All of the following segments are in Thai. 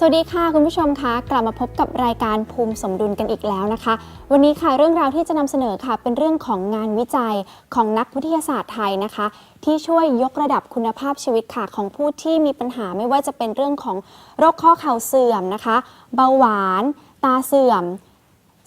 สวัสดีค่ะคุณผู้ชมคะกลับมาพบกับรายการภูมิสมดุลกันอีกแล้วนะคะ วันนี้ค่ะเรื่องราวที่จะนำเสนอค่ะ เป็นเรื่องของงานวิจัยของนักวิทยาศาสตร์ไทยนะคะ ที่ช่วยยกระดับคุณภาพชีวิตค่ะของผู้ที่มีปัญหาไม่ว่าจะเป็นเรื่องของโรคข้อเข่าเสื่อมนะคะ เบาหวาน ตาเสื่อม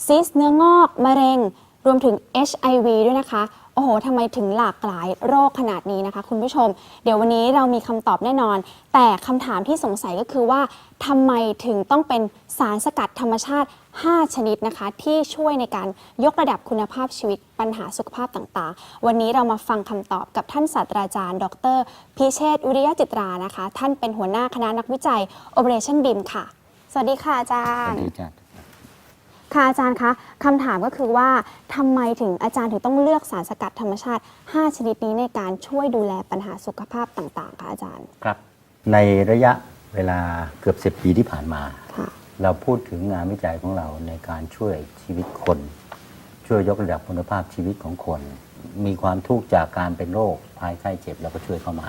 ซิสเนื้องอก มะเร็ง รวมถึง HIV ด้วยนะคะ โอ้โหทำไมถึงหลากหลายโรคขนาดนี้นะคะ คุณผู้ชม เดี๋ยววันนี้เรามีคำตอบแน่นอน แต่คำถามที่สงสัยก็คือว่าทำไมถึงต้องเป็นสารสกัดธรรมชาติ 5 ชนิดนะคะ ที่ช่วยในการยกระดับคุณภาพชีวิตปัญหาสุขภาพต่างๆ วันนี้เรามาฟังคำตอบกับท่านศาสตราจารย์ ดร พิเชษฐ์วิริยจิตรานะคะ ท่านเป็นหัวหน้าคณะนักวิจัย Operation BIM ค่ะ สวัสดีค่ะอาจารย์ สวัสดีจ้ะ ค่ะอาจารย์คะคำถามก็คือว่าทำไมถึงอาจารย์ถึงต้องเลือกสารสกัดธรรมชาติ 5 ชนิดนี้ในการช่วยดูแลปัญหาสุขภาพต่างๆคะอาจารย์ครับ ในระยะเวลาเกือบ 10 ปีที่ผ่านมาค่ะเราพูดถึงงานวิจัยของเราในการช่วยชีวิตคน ช่วยยกระดับคุณภาพชีวิตของคน มีความทุกข์จากการเป็นโรคภัยไข้เจ็บเราก็ช่วยเข้ามา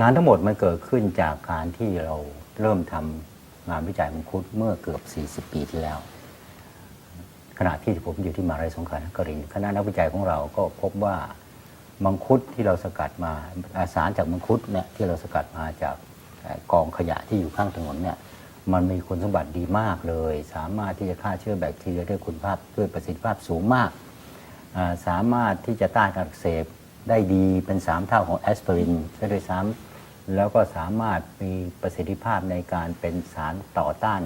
งานทั้งหมดมันเกิดขึ้นจากการที่เราเริ่มทำงานวิจัยมังคุดเมื่อเกือบ 40 ปีที่แล้ว ขณะที่ผมอยู่ที่มหาลัยสงขลานครินทร์คณะนักวิจัยของเราก็พบว่ามังคุดที่เราสกัดมาอาสารจากมังคุดเนี่ยที่เราสกัดมาจากกองขยะที่อยู่ข้างถนนเนี่ยมันมีคุณสมบัติดีมากเลย สามารถที่จะฆ่าเชื้อแบคทีเรียด้วยคุณภาพด้วยประสิทธิภาพสูงมาก สามารถที่จะต้านการอักเสบได้ดีเป็น 3 เท่าของแอสไพรินใช่ด้วยซ้ำแล้วก็สามารถมีประสิทธิภาพในการเป็นสารต่อต้าน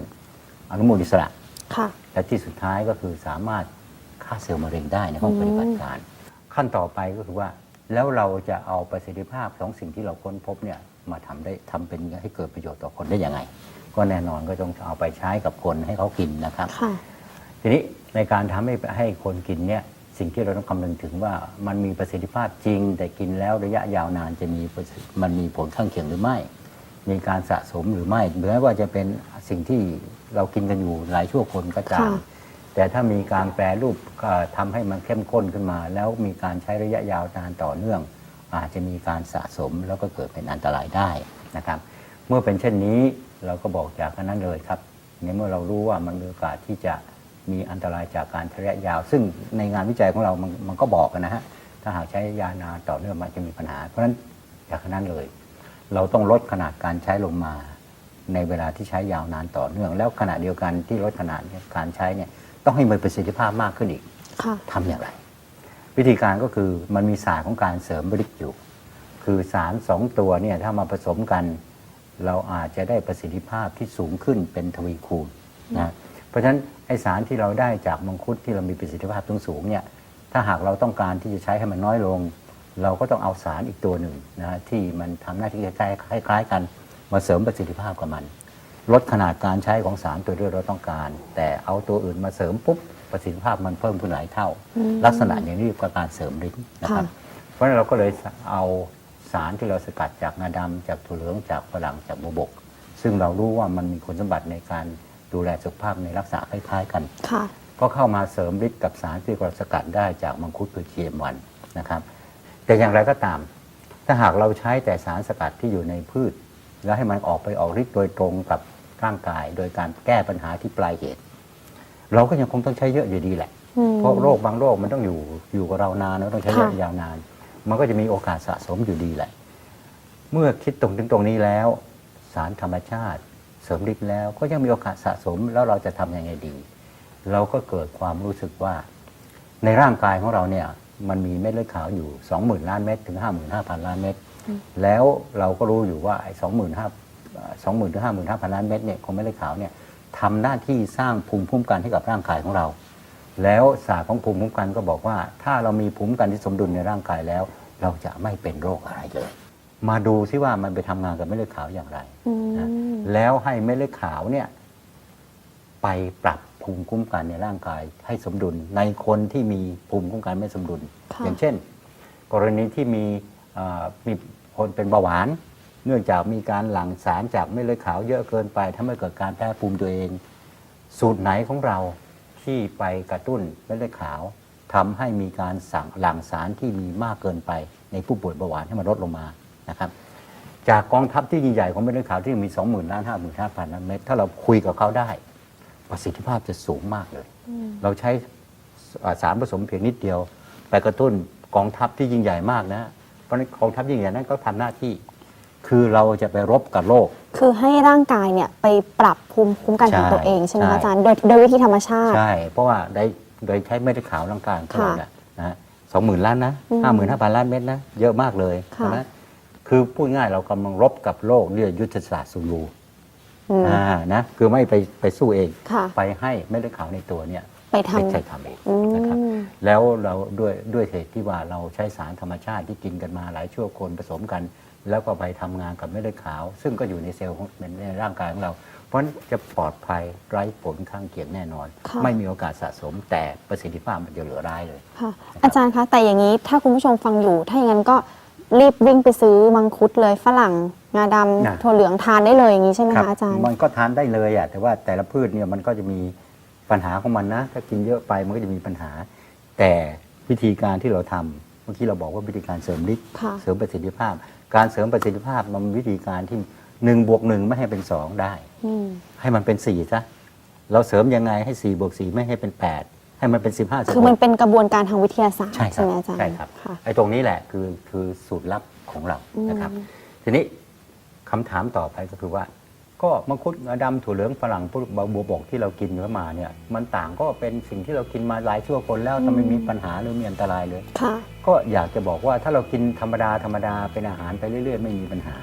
อนุมูลอิสระ ค่ะ และที่สุดท้ายก็คือสามารถฆ่าเซลล์มะเร็งได้ในห้องปฏิบัติการ ขั้นต่อไปก็คือว่า แล้วเราจะเอาประสิทธิภาพของสิ่งที่เราค้นพบเนี่ยมาทำได้ทำเป็นให้เกิดประโยชน์ต่อคนได้ยังไง ก็แน่นอนก็ต้องเอาไปใช้กับคนให้เขากินนะครับค่ะทีนี้ในการทำให้ให้คนกินเนี่ยสิ่งที่เราต้องคำนึงถึงว่ามันมีประสิทธิภาพจริง แต่กินแล้วระยะยาวนานจะมีประสิทธิมันมีผลข้างเคียงหรือไม่ มีการสะสมหรือไม่แม้ว่าจะเป็นสิ่งที่เรากินกันอยู่หลายชั่วคนก็ตามค่ะแต่ถ้ามีการแปรรูปก็ทำให้มันเข้มข้นขึ้นมา แล้วมีการใช้ระยะยาวนานต่อเนื่อง อาจจะมีการสะสมแล้วก็เกิดเป็นอันตรายได้นะครับ เมื่อเป็นเช่นนี้เราก็บอกจากนั้นเลยครับในเมื่อเรารู้ว่ามันมีโอกาสที่จะมีอันตรายจากการใช้ระยะยาว ซึ่งในงานวิจัยของเรามันมันก็บอกกันนะฮะถ้าหากใช้ยานานต่อเนื่องมันจะมีปัญหา เพราะฉะนั้นจากนั้นเลย เราต้องลดขนาดการใช้ลงมา ในเวลาที่ใช้ยาวนานต่อเนื่อง แล้วขณะเดียวกันที่ลดขนาดการใช้เนี่ยต้องให้มีประสิทธิภาพมากขึ้นอีกค่ะทำอย่างไร วิธีการก็คือมันมีศาสตร์ของการเสริมฤทธิ์อยู่ คือสารสองตัวเนี่ยถ้ามาผสมกัน เราอาจจะได้ประสิทธิภาพที่สูงขึ้นเป็นทวีคูณนะเพราะฉะนั้นไอสารที่เราได้จากมังคุดที่เรามีประสิทธิภาพสูงสูงๆเนี่ยถ้าหากเราต้องการที่จะใช้ให้มันน้อยลง เราก็ต้องเอาสารอีกตัวหนึ่งนะที่มันทำหน้าที่คล้ายๆคล้ายๆกันมาเสริมประสิทธิภาพกับมัน ลดขนาดการใช้ของสารตัวที่เราต้องการ แต่เอาตัวอื่นมาเสริมปุ๊บประสิทธิภาพมันเพิ่มขึ้นหลายเท่าอืมลักษณะอย่างนี้เรียกว่าการเสริมฤทธิ์นะครับค่ะเพราะฉะนั้นเราก็เลยเอาสารที่เราสกัดจากงาดำจากถั่วเหลืองจากฝรั่งจากบัวบก ซึ่งเรารู้ว่ามันมีคุณสมบัติในการดูแลสุขภาพในลักษณะคล้ายๆกันค่ะก็เข้ามาเสริมฤทธิ์กับสารที่เราสกัดได้จากมังคุดคือ GM1 นะครับ แต่อย่างไรก็ตาม ถ้าหากเราใช้แต่สารสกัดที่อยู่ในพืช แล้วให้มันออกไปออกฤทธิ์โดยตรงกับร่างกาย โดยการแก้ปัญหาที่ปลายเหตุ เราก็ยังคงต้องใช้เยอะอยู่ดีแหละอืมเพราะโรคบางโรคมันต้องอยู่อยู่กับเรานานเราต้องใช้ระยะค่ะยาวนาน มันก็จะมีโอกาสสะสมอยู่ดีแหละ เมื่อคิดตรงถึงตรงนี้แล้ว สารธรรมชาติ เสริมฤทธิ์แล้วก็ยังมีโอกาสสะสมแล้วเราจะทำยังไงดี เราก็เกิดความรู้สึกว่า ในร่างกายของเราเนี่ย มันมีเม็ดเลือดขาวอยู่ 20,000 ล้านเม็ดถึง 55,000 ล้านเม็ดแล้วเราก็รู้อยู่ว่าไอ้25,000 20,000ถึง55,000ล้านเม็ดเนี่ยของเม็ดเลือดขาวเนี่ยทำหน้าที่สร้างภูมิคุ้มกันให้กับร่างกายของเรา แล้วศาสตร์ของภูมิคุ้มกันก็บอกว่า ถ้าเรามีภูมิคุ้มกันที่สมดุลในร่างกายแล้ว เราจะไม่เป็นโรคอะไรเลย มาดูซิว่ามันไปทำงานกับเม็ดเลือดขาวอย่างไรอืนะมแล้วให้เม็ดเลือดขาวเนี่ยไปปรับ ภูมิคุ้มกันในร่างกายให้สมดุล ในคนที่มีภูมิคุ้มกันไม่สมดุลค่ะอย่างเช่น กรณีที่มีเอ่อมีคนเป็นเบาหวาน เนื่องจากมีการหลั่งสารจากเม็ดเลือดขาวเยอะเกินไปทำให้เกิดการแพ้ภูมิตัวเอง สูตรไหนของเราที่ไปกระตุ้นเม็ดเลือดขาวทำให้มีการสั่งหลั่งสารที่มีมากเกินไป ในผู้ป่วยเบาหวานให้มันลดลงมานะครับจากกองทัพที่ยิ่งใหญ่ของเม็ดเลือดขาวที่มี 20,000ล้าน55,000ล้านเม็ดถ้าเราคุยกับเขาได้ ประสิทธิภาพจะสูงมากเลย เราใช้อ่าสารผสมเพียงนิดเดียว ไปกระตุ้นกองทัพที่ยิ่งใหญ่มากนะ เพราะฉะนั้นกองทัพยิ่งใหญ่นั้นก็ทำหน้าที่ คือเราจะไปรบกับโลก คือให้ร่างกายเนี่ยไปปรับภูมิคุ้มกันของใช่ตัวเองใช่ไหมใช่คะอาจารย์โดยโดยวิธีธรรมชาติ ใช่ เพราะว่าได้โดยใช้เม็ดเลือดขาวร่างกายของเราค่ะเนี่ยนะสองหมื่นล้านนะอืมห้าหมื่นห้าพันล้านเม็ดนะ เยอะมากเลยค่ะเพราะฉะนั้นคือพูดง่ายเรากำลังรบกับโลกเรียกยุทธศาสตร์ซูลู อืมอ่านะคือไม่ไปไปสู้เอง ค่ะไปให้เม็ดเลือดขาวในตัวเนี่ยไปทไม่ใช่ทำเองำอืนะครับมแล้วเราด้วยด้วยเหตุที่ว่าเราใช้สารธรรมชาติที่กินกันมาหลายชั่วคนผสมกัน แล้วก็ไปทำงานกับเม็ดเลือดขาว ซึ่งก็อยู่ในเซลล์ของในร่างกายของเรา เพราะฉะนั้นจะปลอดภัยไร้ผลข้างเคียงแน่นอน ค่ะ ไม่มีโอกาสสะสมแต่ประสิทธิภาพมันจะเหลือร้ายเลย ค่ะอาจารย์คะแต่อย่างนี้ถ้าคุณผู้ชมฟังอยู่ ถ้าอย่างนั้นก็ รีบวิ่งไปซื้อมังคุดเลยฝรั่งงาดนะำถั่วเหลืองทานได้เลยอย่างนี้ใช่ไหมคะอาจารย์ มันก็ทานได้เลยอะแต่ว่าแต่ละพืชเนี่ยมันก็จะมีปัญหาของมันนะ ถ้ากินเยอะไปมันก็จะมีปัญหา แต่วิธีการที่เราทำเมื่อกี้เราบอกว่าวิธีการเสริมฤทธิ์ค่ะ เสริมประสิทธิภาพ การเสริมประสิทธิภาพมันมีวิธีการที่หนึ่งบวกหนึ่งไม่ให้เป็นสองได้ อืม ให้มันเป็นสี่ซะเราเสริมยังไงให้สี่บวกสี่ไม่ให้เป็นแปด ให้มันเป็นสิบห้าสิบคือมันเป็นกระบวนการทางวิทยาศาสตร์ใช่ครัใช่บไหมอาจารย์ใช่ครับค่ะไอ้ตรงนี้แหละคือคือสูตรลับของเรานะครับ อืม ทีนี้คำถามต่อไปก็คือว่า ก็มังคุดงาดำถั่วเหลืองฝรั่งพวกบัวบกที่เรากินเข้ามาเนี่ยมันต่างก็เป็นสิ่งที่เรากินมาหลายชั่วคนแล้วทำไมมีปัญหาหรือมีอันตรายเลย ค่ะ ก็อยากจะบอกว่าถ้าเรากินธรรมดาธรรมดาเป็นอาหารไปเรื่อย ๆ ไม่มีปัญหา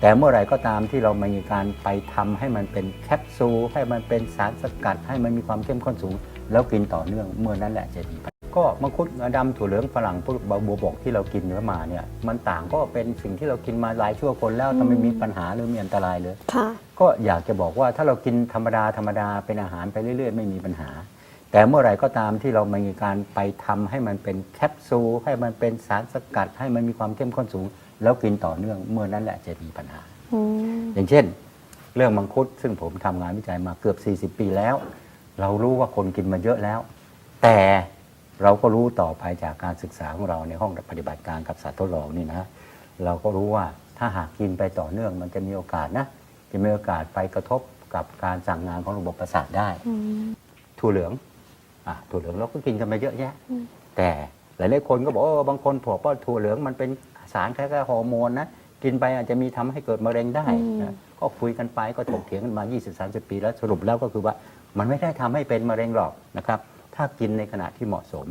แต่เมื่อไหร่ก็ตามที่เรามีการไปทำให้มันเป็นแคปซูลให้มันเป็นสารสกัด ให้มันมีความเข้มข้นสูง แล้วกินต่อเนื่องเมื่อนั้นแหละจะมีปัญหาก็มังคุดงาดำถั่วเหลืองฝรั่งพวกบัวบกที่เรากินเนื้อมาเนี่ยมันต่างก็เป็นสิ่งที่เรากินมาหลายชั่วคนแล้วทำไมมีปัญหาหรือมีอันตรายเลยค่ะก็อยากจะบอกว่าถ้าเรากินธรรมดาธรรมดาเป็นอาหารไปเรื่อย ๆ ไม่มีปัญหา แต่เมื่อไหร่ก็ตามที่เรามีการไปทำให้มันเป็นแคปซูลให้มันเป็นสารสกัด ให้มันมีความเข้มข้นสูง แล้วกินต่อเนื่องเมื่อนั้นแหละจะมีปัญหาอืมอย่างเช่น เรื่องมังคุดซึ่งผมทำงานวิจัยมาเกือบ 40 ปีแล้ว เรารู้ว่าคนกินมาเยอะแล้ว แต่เราก็รู้ต่อไปจากการศึกษาของเราในห้องปฏิบัติการกับสัตว์ทดลองนี่นะเราก็รู้ว่าถ้าหากกินไปต่อเนื่องมันจะมีโอกาสนะจะมีโอกาสไปกระทบกับการสั่งงานของระบบประสาทได้อืมถั่วเหลืองอะถั่วเหลืองเราก็กินกันมาเยอะแยะอืมแต่หลายๆคนก็บอกเออบางคนบอกว่าถั่วเหลืองมันเป็นสารคล้ายๆฮอร์โมนนะกินไปอาจจะมีทำให้เกิดมะเร็งได้นะก็คุยกันไปก็ถกเถียงกันมา 20-30 ปีแล้วสรุปแล้วก็คือว่า มันไม่ได้ทำให้เป็นมะเร็งหรอกนะครับ ถ้ากินในขณะที่เหมาะสม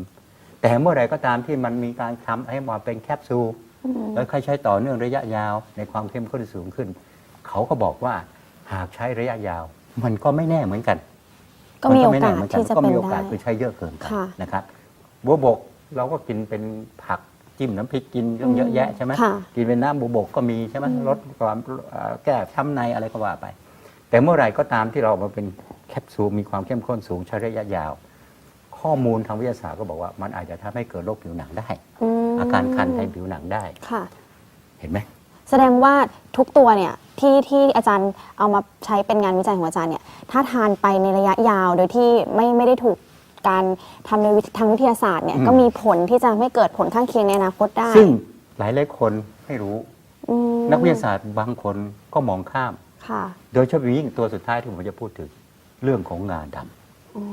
แต่เมื่อไหร่ก็ตามที่มันมีการทำให้มาเป็นแคปซูลอืมแล้วใครใช้ต่อเนื่องระยะยาวในความเข้มข้นสูงขึ้น เขาก็บอกว่าหากใช้ระยะยาว มันก็ไม่แน่เหมือนกัน ก็มีโอไแกาสเหมืนนที่จะก็เป็นมีโอกาสได้คือใช้เยอะเกินไปค่ะนะครับบัวบกเราก็กินเป็นผักจิ้มน้ำพริกกินต้องเยอะแยะใช่ไหมค่ะกินเป็นน้ำบัวบกก็มีใช่ไหมอืมลดความเอ่อแก้ช้ำในอะไรก็ว่าไป แต่เมื่อไหร่ก็ตามที่เราเอามาเป็นแค ปซูลมีความเข้มข้นสูงใช้ระยะยาว ข้อมูลทางวิทยาศาสตร์ก็บอกว่ามันอาจจะทำให้เกิดโรคผิวหนังได้มอาการคันในผิวหนังได้ค่ะ เห็นไหมแสดงว่าทุกตัวเนี่ยที่ที่อาจารย์เอามาใช้เป็นงานวิจัยของอาจารย์เนี่ยถ้าทานไปในระยะยาวโดยที่ไม่ไม่ได้ถูกการทำในวิทางวิทยาศาสตร์เนี่ยอืมก็มีผลที่จะไม่เกิดผลข้างเคียงในอนาคตได้ ซึ่งหลายหลายๆคนไม่รู้อืมนักวิทยาศาสตร์บางคนก็มองข้ามค่ะโดยเฉพาะยิ่งตัวสุดท้ายที่ผมจะพูดถึง เรื่องของงาดำอ๋อ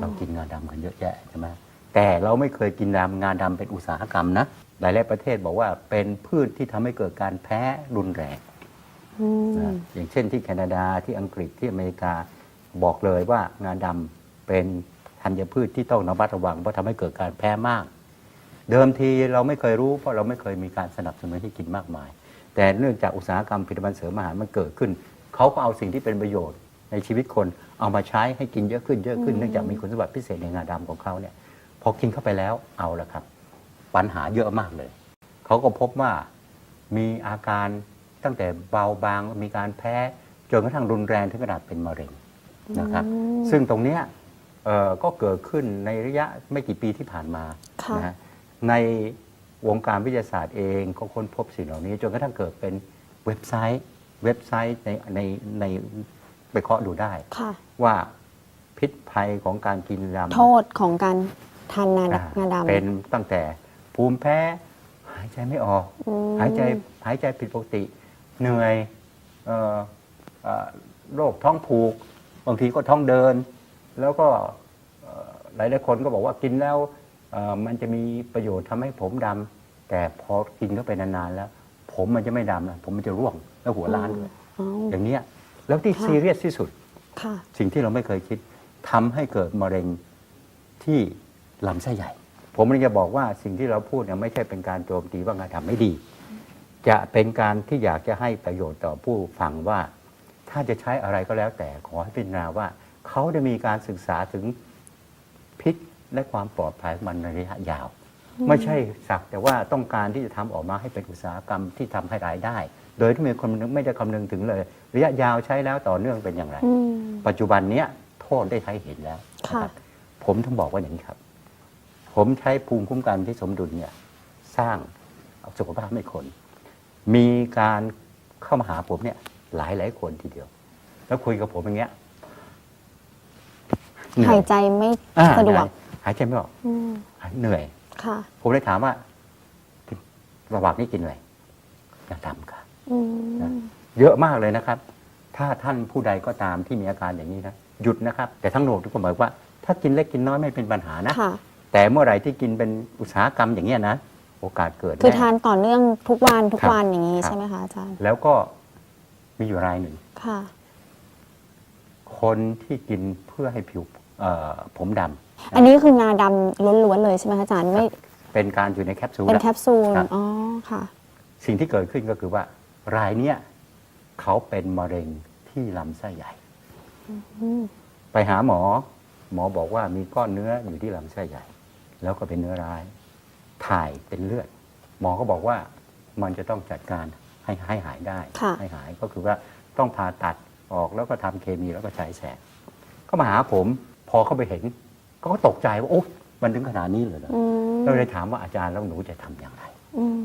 เรากินงาดำกันเยอะแยะใช่ไหมแต่เราไม่เคยกินดำงาดำเป็นอุตสาหกรรมนะหลายๆประเทศบอกว่าเป็นพืชที่ทำให้เกิดการแพ้รุนแรงอืมนะอย่างเช่นที่แคนาดาที่อังกฤษที่อเมริกาบอกเลยว่างาดำเป็นธัญพืชที่ต้องระมัดระวังเพราะทำให้เกิดการแพ้มาก เดิมทีเราไม่เคยรู้เพราะเราไม่เคยมีการสนับสนุนให้กินมากมาย แต่เนื่องจากอุตสาหกรรมผลิตภัณฑ์เสริมอาหารมันเกิดขึ้นเขาก็เอาสิ่งที่เป็นประโยชน์ ในชีวิตคนเอามาใช้ให้กินเยอะขึ้นเยอะขึ้นเนื่องจากมีคุณสมบัติพิเศษในงาดำของเขาเนี่ยพอกินเข้าไปแล้วเอาละครับ ปัญหาเยอะมากเลย เขาก็พบว่ามีอาการตั้งแต่เบาบางมีการแพ้จนกระทั่งรุนแรงถึงขนาดเป็นมะเร็งนะครับอืมซึ่งตรงเนี้ยเอ่อก็เกิดขึ้นในระยะไม่กี่ปีที่ผ่านมาค่ะนะฮะในวงการวิทยาศาสตร์เองก็ค้นพบสิ่งเหล่านี้ จนกระทั่งเกิดเป็นเว็บไซต์ เว็บไซต์ในในใน ไปเคาะดูได้ ค่ะ ว่าพิษภัยของการกินรำโทษของการทานงาอ่าดงาดำเป็นตั้งแต่ภูมิแพ้หายใจไม่ออก อืม หายใจหายใจผิดปกติ เหนื่อยเอ่อเอ่อโรคท้องผูก บางทีก็ท้องเดิน แล้วก็เอ่อหลายหลายๆคนก็บอกว่ากินแล้วเอ่อมันจะมีประโยชน์ทำให้ผมดำแต่พอกินเข้าไปนานๆแล้ว ผมมันจะไม่ดำนะผมมันจะร่วงแล้วหัวล้านด้วยอ๋ออย่างเนี้ย แล้วที่ค่ะซีเรียสที่สุด ค่ะ สิ่งที่เราไม่เคยคิดทำให้เกิดมะเร็งที่ลำไส้ใหญ่ ผมเลยจะบอกว่าสิ่งที่เราพูดเนี่ยไม่ใช่เป็นการโจมตีว่างานทำไม่ดี จะเป็นการที่อยากจะให้ประโยชน์ต่อผู้ฟังว่า ถ้าจะใช้อะไรก็แล้วแต่ขอให้พิจารณาว่า เขาได้มีการศึกษาถึงพิษและความปลอดภัยของมันในระยะยาว ไม่ใช่สักแต่ว่าต้องการที่จะทำออกมาให้เป็นอุตสาหกรรมที่ทำให้รายได้ โดยที่ไม่คนไม่ได้คำนึงถึงเลย ระยะยาวใช้แล้วต่อเนื่องเป็นอย่างไรอืมปัจจุบันเนี้ยโทษได้ใช้เห็นแล้วค่ะนะครับผมต้องบอกว่าอย่างนี้ครับ ผมใช้ภูมิคุ้มกันที่สมดุลเนี่ยสร้างสุขภาพให้คน มีการเข้ามาหาผมเนี่ย หลายหลายๆคนทีเดียว แล้วคุยกับผมอย่างเงี้ยเหนื่อหายใจไม่อ่าสะดวกหายใจไม่ออกอืมหายเหนื่อยค่ะผมเลยถามว่ากินระหว่างนี้กินอะไรยาดำค่ะอืม นะเยอะมากเลยนะครับ ถ้าท่านผู้ใดก็ตามที่มีอาการอย่างนี้นะหยุดนะครับ แต่ทั้งโลกทุกคนบอกว่า ถ้ากินเล็กกินน้อยไม่เป็นปัญหานะ ค่ะ แต่เมื่อไหร่ที่กินเป็นอุตสาหกรรมอย่างเงี้ยนะ โอกาสเกิดคือแน่ ทานต่อเนื่องทุกวันทุกครับวันอย่างนี้ครับ ใช่ไหมคะอาจารย์แล้วก็มีอยู่รายหนึ่ง ค่ะ คนที่กินเพื่อให้ผิวเอ่อผมดำอันนี้คืองาดำล้วนๆเลยใช่ไหมคะอาจารย์ไม่เป็นการอยู่ในแคปซูลเป็นนะแคปซูลครับ อ๋อค่ะ สิ่งที่เกิดขึ้นก็คือว่า รายเนี้ยเขาเป็นมะเร็งที่ลำไส้ใหญ่อืมไปหาหมอ หมอบอกว่ามีก้อนเนื้ออยู่ที่ลำไส้ใหญ่ แล้วก็เป็นเนื้อร้าย ถ่ายเป็นเลือด หมอก็บอกว่ามันจะต้องจัดการให้ให้หายได้ค่ะให้หายก็คือว่าต้องผ่าตัดออกแล้วก็ทำเคมีแล้วก็ใช้แสงก็มาหาผมพอเข้าไปเห็น ก็ตกใจว่าโอ้มันถึงขนาดนี้เลยเหรออืมเราเลยถามว่าอาจารย์แล้วหนูจะทำอย่างไรอืม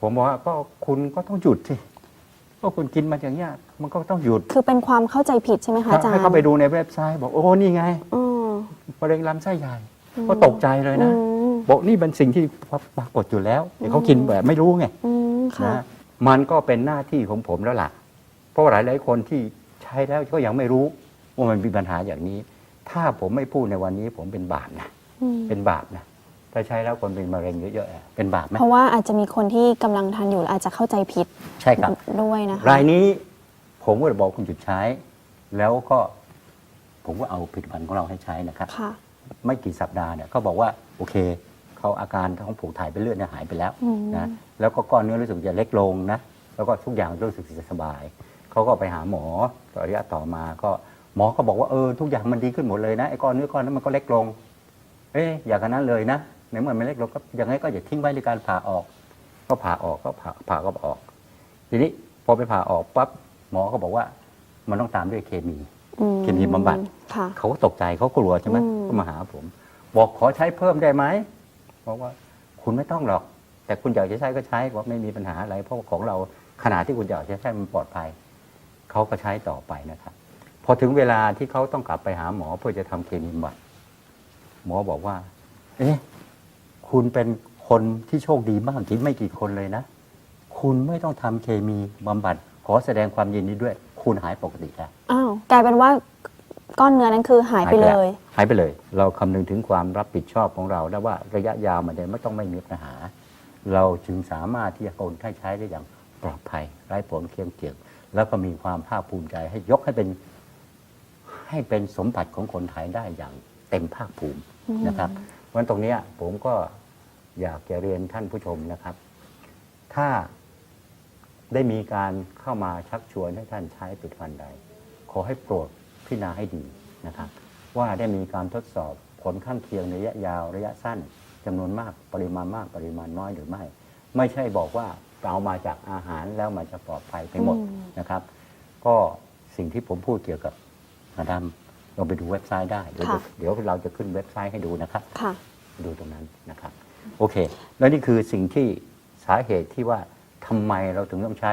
ผมบอกว่าก็คุณก็ต้องหยุดสิ ก็คุณกินมาอย่างเงี้ยมันก็ต้องหยุดคือเป็นความเข้าใจผิดใช่ไหมคะอาจารย์ให้เขาไปดูในเว็บไซต์บอกโอ้นี่ไงอืมมะเร็งลำไส้ใหญ่อืมก็ตกใจเลยนะอืมบอกนี่เป็นสิ่งที่ปรากฏอยู่แล้วแต่เขากินแบบไม่รู้ไงอืมค่ะ นะมันก็เป็นหน้าที่ของผมแล้วล่ะ เพราะว่าหลายหลายๆคนที่ใช้แล้วก็ยังไม่รู้ว่ามันมีปัญหาอย่างนี้ ถ้าผมไม่พูดในวันนี้ผมเป็นบาปนะ อืมเป็นบาปนะ ถ้าใช้แล้วคนเป็นมะเร็งเยอะๆอะเป็นบาปไหมเพราะว่าอาจจะมีคนที่กำลังทานอยู่แล้วอาจจะเข้าใจผิดใช่ครับด้วยนะคะรายนี้ผมก็บอกคุณหยุดใช้ แล้วก็ผมก็เอาผลิตภัณฑ์ของเราให้ใช้นะครับค่ะ ไม่กี่สัปดาห์เนี่ยเขาบอกว่าโอเคเขาอาการท้องผูกถ่ายเป็นเลือดเนี่ยหายไปแล้วอืม นะแล้วก็ก้อนเนื้อรู้สึกจะเล็กลงนะแล้วก็ทุกอย่างรู้สึกจะสบายเขาก็ไปหาหมอต่อระยะต่อมาก็หมอก็บอกว่าเออทุกอย่างมันดีขึ้นหมดเลยนะไอ้ก้อนเนื้อก้อนนั้นมันก็เล็กลง เอ๊ะอย่างนั้นเลยนะ ในเมื่อมันเล็กลงก็ยังไงก็อย่าทิ้งไว้ในการผ่าออก ก็ผ่าออกก็ผ่าผ่าก็ออก ทีนี้พอไปผ่าออกปั๊บหมอก็บอกว่า มันต้องตามด้วยเคมีอืมเคมีบำบัดค่ะเขาก็ตกใจเขากลัวใช่ไหมอืมก็มาหาผม บอกขอใช้เพิ่มได้ไหมบอกว่าคุณไม่ต้องหรอก แต่คุณอยากจะใช้ก็ใช้ว่าไม่มีปัญหาอะไร เพราะว่าของเราขนาดที่คุณอยากจะใช้มันปลอดภัยเขาก็ใช้ต่อไปนะครับพอถึงเวลาที่เขาต้องกลับไปหาหมอเพื่อจะทำเคมีบำบัดหมอบอกว่า เอ๊ะ คุณเป็นคนที่โชคดีมากที่ไม่กี่คนเลยนะ คุณไม่ต้องทำเคมีบำบัด ขอแสดงความยินดีด้วย คุณหายปกติแล้วอ้าวกลายเป็นว่าก้อนเนื้อนั้นคือหายไปเลย หายไปเลย เราคำนึงถึงความรับผิดชอบของเราแล้วว่าระยะยาวมันจะไม่ต้องไม่มีปัญหา เราจึงสามารถที่จะคนให้ใช้ได้อย่างปลอดภัยไร้ผลเคียงเกี่ยงแล้วก็มีความภาคภูมิใจให้ยกให้เป็นให้เป็นสมบัติของคนไทยได้อย่างเต็มภาคภูมิอืมนะครับเพราะฉะนั้นตรงเนี้ยผมก็ อยากจะเรียนท่านผู้ชมนะครับ ถ้าได้มีการเข้ามาชักชวนให้ท่านใช้ผลิตภัณฑ์ใด ขอให้โปรดพิจารณาให้ดีนะครับ ว่าได้มีการทดสอบผลข้างเคียงในระยะยาวระยะสั้นจำนวนมากปริมาณมากปริมาณน้อยหรือไม่ ไม่ใช่บอกว่าเอามาจากอาหารแล้วมันจะปลอดภัยไปหมดอืมนะครับ ก็สิ่งที่ผมพูดเกี่ยวกับมาดามลองไปดูเว็บไซต์ได้ เดี๋ยวค่ะเดี๋ยวเราจะขึ้นเว็บไซต์ให้ดูนะครับค่ะดูตรงนั้นนะครับ โอเค แล้วนี่คือสิ่งที่สาเหตุที่ว่าทำไมเราถึงต้องใช้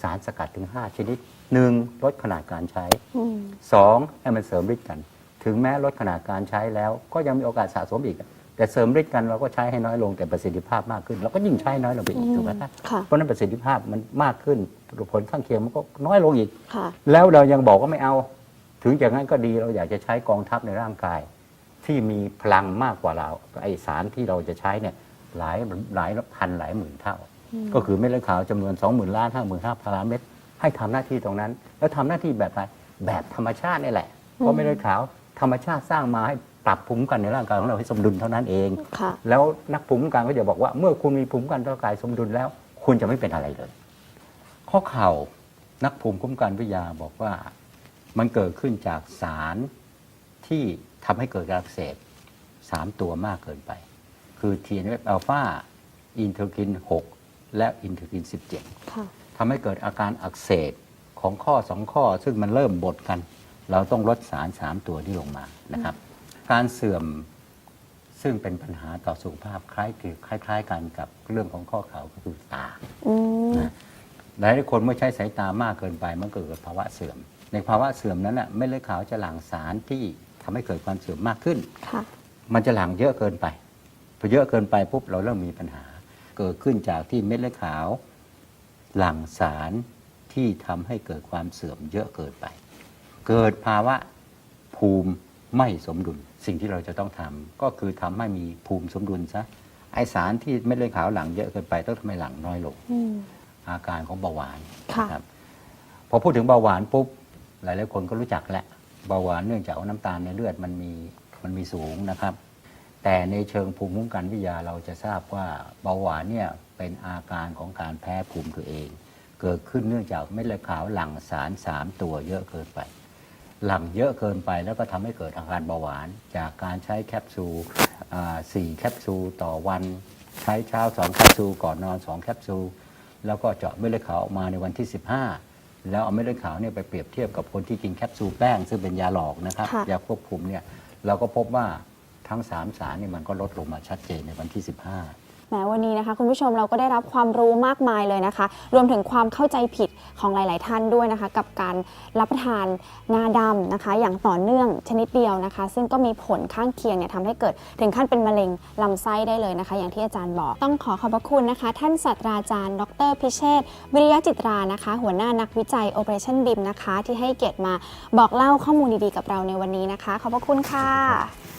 สารสกัดถึง 5 ชนิดหนึ่งลดขนาดการใช้ อืมสองให้มันเสริมฤทธิ์กัน ถึงแม้ลดขนาดการใช้แล้ว ก็ยังมีโอกาสสะสมอีกเพแต่เสริมฤทธิ์กันเราก็ใช้ให้น้อยลงแต่ประสิทธิภาพมากขึ้นเราก็ยิ่งใช้น้อยลงไปอีกถูกไหมครับค่ะ เพราะฉะนั้นประสิทธิภาพมันมากขึ้นผลข้างเคียงมันก็น้อยลงอีก ค่ะ แล้วเรายังบอกว่าไม่เอา ถึงอย่างนั้นก็ดีเราอยากจะใช้กองทัพในร่างกาย ที่มีพลังมากกว่าเราไอสารที่เราจะใช้เนี่ยหลายหลายพันหลายหมื่นเท่า ก็คือเม็ดเลือดขาวจำนวน 2 0,000 ล้าน5 5 0 0 0ล้านเม็ดให้ทำหน้าที่ตรงนั้น แล้วทำหน้าที่แบบไหนแบบธรรมชาตินี่แหละเพราะเม็ดเลือดขาวธรรมชาติสร้างมาให้ปรับภูมิคุ้มกันในร่างกายของเราให้สมดุลเท่านั้นเองค่ะแล้วนักภูมิคุ้มกันก็จะบอกว่าเมื่อคุณมีภูมิคุ้มกันร่างกายสมดุลแล้ว คุณจะไม่เป็นอะไรเลย ข้อเข่านักภูมิคุ้มกันวิทยาบอกว่ามันเกิดขึ้นจากสาร ที่ทำให้เกิดการอักเสบสามตัวมากเกินไป คือ TNF อัลฟาอินเทอร์คิน 6 และอินเทอร์คิน 17ค่ะทำให้เกิดอาการอักเสบของข้อสองข้อ ซึ่งมันเริ่มบดกัน เราต้องลดสารสามตัวที่ลงมานะครับ การเสื่อมซึ่งเป็นปัญหาต่อสุขภาพคล้ายคือคล้าย ๆ กันกับเรื่องของข้อเข่าก็คือตาอืมนะหลายคนเมื่อใช้สายตามากเกินไปมันก็เกิดภาวะเสื่อม ในภาวะเสื่อมนั้นน่ะเม็ดเลือดขาวจะหลั่งสารที่ ทำให้เกิดความเสื่อมมากขึ้นค่ะมันจะหลั่งเยอะเกินไป พอเยอะเกินไปปุ๊บเราเริ่มมีปัญหา เกิดขึ้นจากที่เม็ดเลือดขาว หลั่งสารที่ทำให้เกิดความเสื่อมเยอะเกินไป เกิดภาวะภูมิไม่สมดุล สิ่งที่เราจะต้องทำก็คือทำให้มีภูมิสมดุลซะ ไอสารที่เม็ดเลือดขาวหลั่งเยอะเกินไปต้องทำให้หลั่งน้อยลงอืมอาการของเบาหวานค่ะนะครับ พอพูดถึงเบาหวานปุ๊บหลายๆคนก็รู้จักแล้ว เบาหวานเนื่องจากว่าน้ำตาลในเลือดมันมีมันมีสูงนะครับ แต่ในเชิงภูมิคุ้มกันวิทยาเราจะทราบว่าเบาหวานเนี่ยเป็นอาการของการแพ้ภูมิตัวเอง เกิดขึ้นเนื่องจากเม็ดเลือดขาวหลั่งสารสามตัวเยอะเกินไป หลั่งเยอะเกินไปแล้วก็ทำให้เกิดอาการเบาหวาน จากการใช้แคปซูลสี่แคปซูลต่อวัน ใช้เช้าสองแคปซูลก่อนนอนสองแคปซูลแล้วก็เจาะเม็ดเลือดขาวออกมาในวันที่ 15 แล้วเอาเม็ดเลือดขาวเนี่ยไปเปรียบเทียบกับคนที่กินแคปซูลแป้งซึ่งเป็นยาหลอกนะครับ ค่ะ ยาควบคุมเนี่ยเราก็พบว่าทั้ง 3 สารเนี่ยมันก็ลดลงมาชัดเจนในวันที่ 15 แหมวันนี้นะคะคุณผู้ชมเราก็ได้รับความรู้มากมายเลยนะคะ รวมถึงความเข้าใจผิดของหลาย ๆ ท่านด้วยนะคะ กับการรับประทานงาดำนะคะ อย่างต่อเนื่องชนิดเดียวนะคะ ซึ่งก็มีผลข้างเคียงเนี่ยทำให้เกิดถึงขั้นเป็นมะเร็งลำไส้ได้เลยนะคะ อย่างที่อาจารย์บอก ต้องขอขอบพระคุณนะคะ ท่านศาสตราจารย์ ดร พิเชษวิริยะจิตรานะคะ หัวหน้านักวิจัย Operation BIM นะคะ ที่ให้เกียรติมาบอกเล่าข้อมูลดี ๆ กับเราในวันนี้นะคะ ขอบพระคุณค่ะ